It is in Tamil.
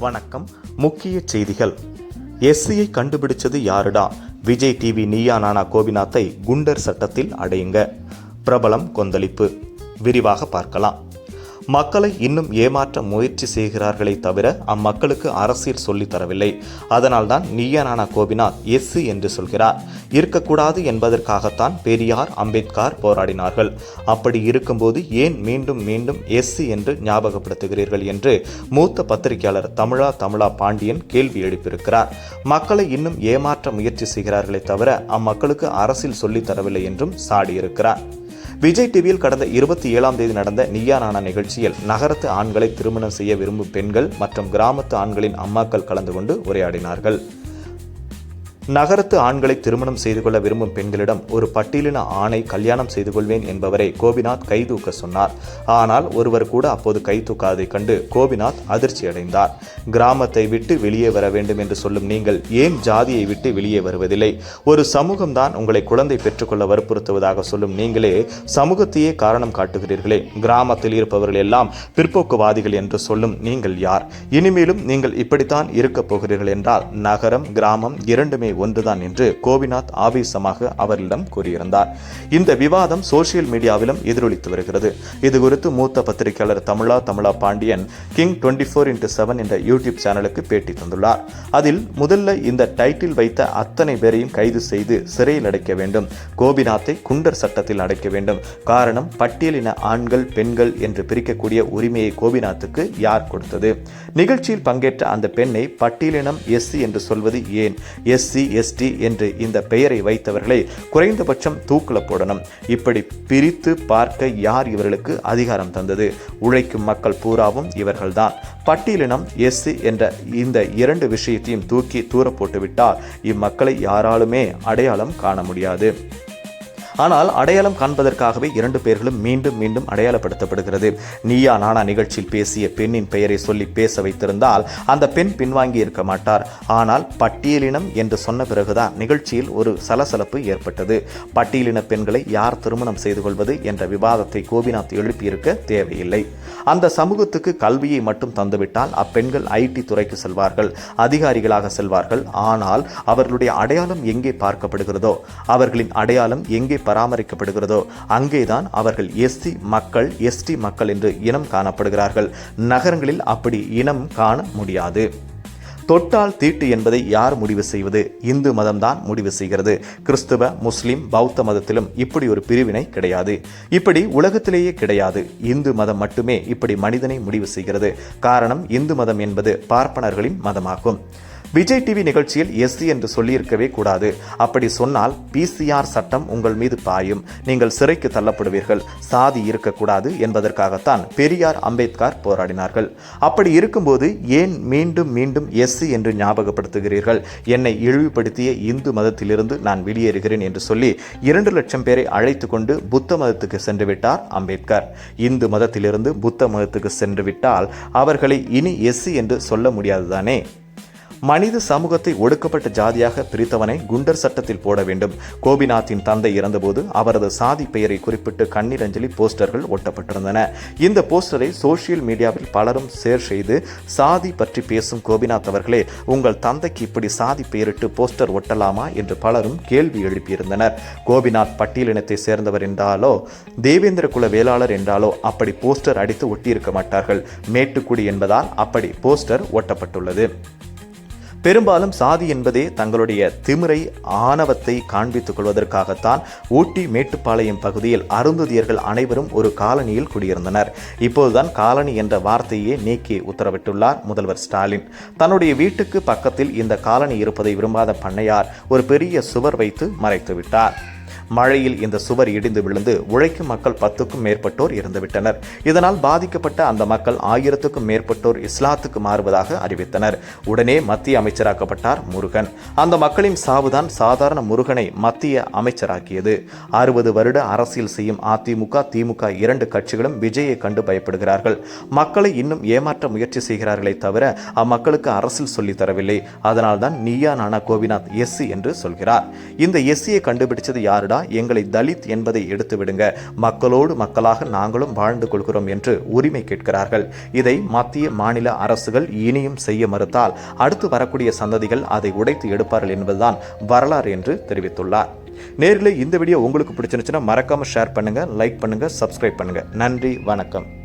வணக்கம். முக்கிய செய்திகள். எஸ்சியை கண்டுபிடிச்சது யாருடா? விஜய் டிவி நீயா நானா கோபிநாத்தை குண்டர் சட்டத்தில் அடையுங்க. பிரபலம் கொந்தளிப்பு. விரிவாக பார்க்கலாம். மக்களை இன்னும் ஏமாற்ற முயற்சி செய்கிறார்களே தவிர அம்மக்களுக்கு அரசியல் சொல்லித் தரவில்லை. அதனால்தான் நீயா நானா கோபிநாத் எஸ்சி என்று சொல்கிறார். இருக்கக்கூடாது என்பதற்காகத்தான் பெரியார் அம்பேத்கர் போராடினார்கள். அப்படி இருக்கும்போது ஏன் மீண்டும் மீண்டும் எஸ்சி என்று ஞாபகப்படுத்துகிறீர்கள் என்று மூத்த பத்திரிகையாளர் தமிழா தமிழா பாண்டியன் கேள்வி எழுப்பியிருக்கிறார். மக்களை இன்னும் ஏமாற்ற முயற்சி செய்கிறார்களே தவிர அம்மக்களுக்கு அரசியல் சொல்லித் தரவில்லை என்றும் சாடியிருக்கிறார். விஜய் டிவியில் கடந்த இருபத்தி ஏழாம் தேதி நடந்த நியா நானா நிகழ்ச்சியில் நகரத்து ஆண்களை திருமணம் செய்ய விரும்பும் பெண்கள் மற்றும் கிராமத்து ஆண்களின் அம்மாக்கள் கலந்து கொண்டு உரையாடினார்கள். நகரத்து ஆண்களை திருமணம் செய்து கொள்ள விரும்பும் பெண்களிடம் ஒரு பட்டியலின ஆணை கல்யாணம் செய்து கொள்வேன் என்பவரை கோபிநாத் கைதூக்க சொன்னார். ஆனால் ஒருவர் கூட அப்போது கை தூக்காதை கண்டு கோபிநாத் அதிர்ச்சி அடைந்தார். கிராமத்தை விட்டு வெளியே வர வேண்டும் என்று சொல்லும் நீங்கள் ஏன் ஜாதியை விட்டு வெளியே வருவதில்லை? ஒரு சமூகம்தான் உங்களை குழந்தை பெற்றுக்கொள்ள வற்புறுத்துவதாக சொல்லும் நீங்களே சமூகத்தையே காரணம் காட்டுகிறீர்களே. கிராமத்தில் இருப்பவர்கள் எல்லாம் பிற்போக்குவாதிகள் என்று சொல்லும் நீங்கள் யார்? இனிமேலும் நீங்கள் இப்படித்தான் இருக்கப் போகிறீர்கள் என்றால் நகரம் கிராமம் இரண்டுமே ஒன்றுதான் என்று கோபிநாத் ஆவேசமாக அவரிடம் கூறியிருந்தார். இந்த விவாதம் சோசியல் மீடியாவிலும் எதிரொலித்து வருகிறது. இதுகுறித்து மூத்த பத்திரிகையாளர் Tamizha Tamizha Pandian King twenty four into seven என்ற யூடியூப் சேனலுக்கு பேட்டி தந்துள்ளார். அதில் முதல்ல இந்த டைட்டில் வைத்த அத்தனை பேரையும் கைது செய்து சிறையில் அடைக்க வேண்டும். கோபிநாத்தை குண்டர் சட்டத்தில் அடைக்க வேண்டும். காரணம் பட்டியலின ஆண்கள் பெண்கள் என்று பிரிக்கக்கூடிய உரிமையை கோபிநாத்துக்கு யார் கொடுத்தது? நிகழ்ச்சியில் பங்கேற்ற அந்த பெண்ணை பட்டியலினம் எஸ்சி என்று சொல்வது ஏன்? எஸ்சி எஸ்டி என்று இந்த பெயரை வைத்தவர்களை குறைந்தபட்சம் தூக்கில போடணும். இப்படி பிரித்து பார்க்க யார் இவர்களுக்கு அதிகாரம் தந்தது? உழைக்கும் மக்கள் பூராவும் இவர்கள்தான். பட்டியலினம் எஸ்சி என்ற இந்த இரண்டு விஷயத்தையும் தூக்கி தூர போட்டுவிட்டால் இம்மக்களை யாராலுமே அடையாளம் காண முடியாது. ஆனால் அடையாளம் காண்பதற்காகவே இரண்டு பேர்களும் மீண்டும் மீண்டும் அடையாளப்படுத்தப்படுகிறது. நீயா நானா நிகழ்ச்சியில் பேசிய பெண்ணின் பெயரை சொல்லி பேச வைத்திருந்தால் அந்த பெண் பின்வாங்கி இருக்க மாட்டார். ஆனால் பட்டியலினம் என்று சொன்ன பிறகுதான் நிகழ்ச்சியில் ஒரு சலசலப்பு ஏற்பட்டது. பட்டியலின பெண்களை யார் திருமணம் செய்து கொள்வது என்ற விவாதத்தை கோபிநாத் எழுப்பியிருக்க தேவையில்லை. அந்த சமூகத்துக்கு கல்வியை மட்டும் தந்துவிட்டால் அப்பெண்கள் ஐடி துறைக்கு செல்வார்கள் அதிகாரிகளாக செல்வார்கள். ஆனால் அவர்களுடைய அடையாளம் எங்கே பார்க்கப்படுகிறதோ அவர்களின் அடையாளம் எங்கே பராமரிக்கப்படுகிறதோ அங்கேதான் அவர்கள் எஸ்சி மக்கள் எஸ்டி மக்கள் என்று இனம் காணப்படுகிறார்கள். நகரங்களில் அப்படி இனம் காண முடியாது. தொட்டால் தீட்டு என்பதை யார் முடிவு செய்வது? இந்து மதம்தான் முடிவு செய்கிறது. கிறிஸ்துவ முஸ்லிம் பௌத்த மதத்திலும் இப்படி ஒரு பிரிவினை கிடையாது. இப்படி உலகத்திலேயே கிடையாது. இந்து மதம் மட்டுமே இப்படி மனிதனை முடிவு செய்கிறது. காரணம் இந்து மதம் என்பது பார்ப்பனர்களின் மதமாகும். விஜய் டிவி நிகழ்ச்சியில் எஸ்சி என்று சொல்லியிருக்கவே கூடாது. அப்படி சொன்னால் பிசிஆர் சட்டம் உங்கள் மீது பாயும். நீங்கள் சிறைக்கு தள்ளப்படுவீர்கள். சாதி இருக்கக்கூடாது என்பதற்காகத்தான் பெரியார் அம்பேத்கர் போராடினார்கள். அப்படி இருக்கும்போது ஏன் மீண்டும் மீண்டும் எஸ்சி என்று ஞாபகப்படுத்துகிறீர்கள்? என்னை இழிவுபடுத்திய இந்து மதத்திலிருந்து நான் வெளியேறுகிறேன் என்று சொல்லி இரண்டு லட்சம் பேரை அழைத்து கொண்டு புத்த மதத்துக்கு சென்று விட்டார் அம்பேத்கர். இந்து மதத்திலிருந்து புத்த மதத்துக்கு சென்று விட்டால் அவர்களை இனி எஸ்சி என்று சொல்ல முடியாதுதானே? மனித சமூகத்தை ஒடுக்கப்பட்ட ஜாதியாக பிரித்தவனை குண்டர் சட்டத்தில் போட வேண்டும். கோபிநாத்தின் தந்தை இறந்தபோது அவரது சாதி பெயரை குறிப்பிட்டு கண்ணீர் அஞ்சலி போஸ்டர்கள் ஒட்டப்பட்டிருந்தன. இந்த போஸ்டரை சோசியல் மீடியாவில் பலரும் ஷேர் செய்து சாதி பற்றி பேசும் கோபிநாத் அவர்களே உங்கள் தந்தைக்கு இப்படி சாதி பெயரிட்டு போஸ்டர் ஒட்டலாமா என்று பலரும் கேள்வி எழுப்பியிருந்தனர். கோபிநாத் பட்டியலினத்தை சேர்ந்தவர் என்றாலோ தேவேந்திர குல வேளாளர் என்றாலோ அப்படி போஸ்டர் அடித்து ஒட்டியிருக்க மாட்டார்கள். மேட்டுக்குடி என்பதால் அப்படி போஸ்டர் ஒட்டப்பட்டுள்ளது. பெரும்பாலும் சாதி என்பதே தங்களுடைய திமிரை ஆணவத்தை காண்பித்துக் கொள்வதற்காகத்தான் ஊட்டி மேட்டுப்பாளையம் பகுதியில் அருந்ததியர்கள் அனைவரும் ஒரு காலனியில் குடியிருந்தனர். இப்போதுதான் காலனி என்ற வார்த்தையே நீக்கி உத்தரவிட்டுள்ளார் முதல்வர் ஸ்டாலின். தன்னுடைய வீட்டுக்கு பக்கத்தில் இந்த காலனி இருப்பதை விரும்பாத பண்ணையார் ஒரு பெரிய சுவர் வைத்து மறைத்து விட்டார் மழையில் இந்த சுவர் இடிந்து விழுந்து உழைக்கும் மக்கள் பத்துக்கும் மேற்பட்டோர் இறந்துவிட்டனர். இதனால் பாதிக்கப்பட்ட அந்த மக்கள் ஆயிரத்துக்கும் மேற்பட்டோர் இஸ்லாத்துக்கு மாறுவதாக அறிவித்தனர். உடனே மத்திய அமைச்சராக்கப்பட்டார் முருகன். அந்த மக்களின் சாவுதான் சாதாரண முருகனை மத்திய அமைச்சராக்கியது. அறுபது வருட அரசியல் செய்யும் அதிமுக திமுக இரண்டு கட்சிகளும் விஜயை கண்டு பயப்படுகிறார்கள். மக்களை இன்னும் ஏமாற்ற முயற்சி செய்கிறார்களே தவிர அம்மக்களுக்கு அரசியல் சொல்லி தரவில்லை. அதனால்தான் நீயா நானா கோபிநாத் எஸ்சி என்று சொல்கிறார். இந்த எஸ்சியை கண்டுபிடிச்சது யாருடா? எங்களை தலித் என்பதை எடுத்து விடுங்க. மக்களோடு மக்களாக நாங்களும் வாழ்ந்து கொள்கிறோம் என்று உரிமை கேட்கிறார்கள். இதை மத்திய மாநில அரசுகள் இனியும் செய்ய மறுத்தால் அடுத்து வரக்கூடிய சந்ததிகள் அதை உடைத்து எடுப்பார்கள் என்பதுதான் வரலாறு என்று தெரிவித்துள்ளார். நேரில் இந்த வீடியோ உங்களுக்கு பிடிச்சிருந்துச்சுன்னா மறக்காம ஷேர் பண்ணுங்க லைக் பண்ணுங்க சப்ஸ்கிரைப் பண்ணுங்க. நன்றி வணக்கம்.